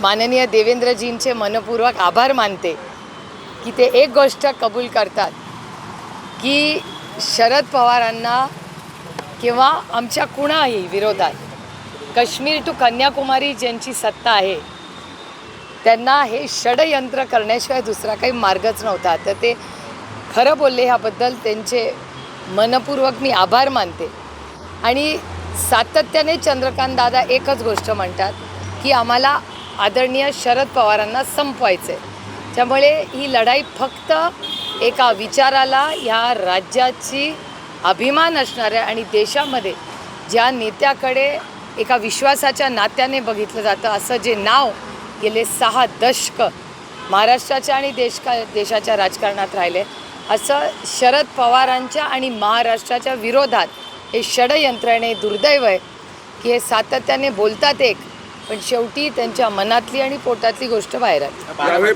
माननीय देवेंद्रजींचे मनपूर्वक आभार मानते की ते एक गोष्ट कबूल करतात की शरद पवारांना किंवा आमच्या कुणाही विरोधात काश्मीर टू कन्याकुमारी ज्यांची सत्ता आहे त्यांना हे षडयंत्र करण्याशिवाय दुसरा काही मार्गच नव्हता. तर ते खरं बोलले ह्याबद्दल त्यांचे मनपूर्वक मी आभार मानते. आणि सातत्याने चंद्रकांत दादा एकच गोष्ट म्हणतात की आम्हाला आदरणीय शरद पवारांना संपवायचं आहे त्यामुळे ही लढाई फक्त एका विचाराला ह्या राज्याची अभिमान असणाऱ्या आणि देशामध्ये ज्या नेत्याकडे एका विश्वासाच्या नात्याने बघितलं जातं असं जे नाव गेले सहा दशक महाराष्ट्राच्या आणि देश देशाच्या राजकारणात राहिले. असं शरद पवारांच्या आणि महाराष्ट्राच्या विरोधात हे षडयंत्रणे दुर्दैव आहे. की हे सातत्याने बोलतात एक पण शेवटी त्यांच्या मनातली आणि पोटातली गोष्ट बाहेर आली. यावेळी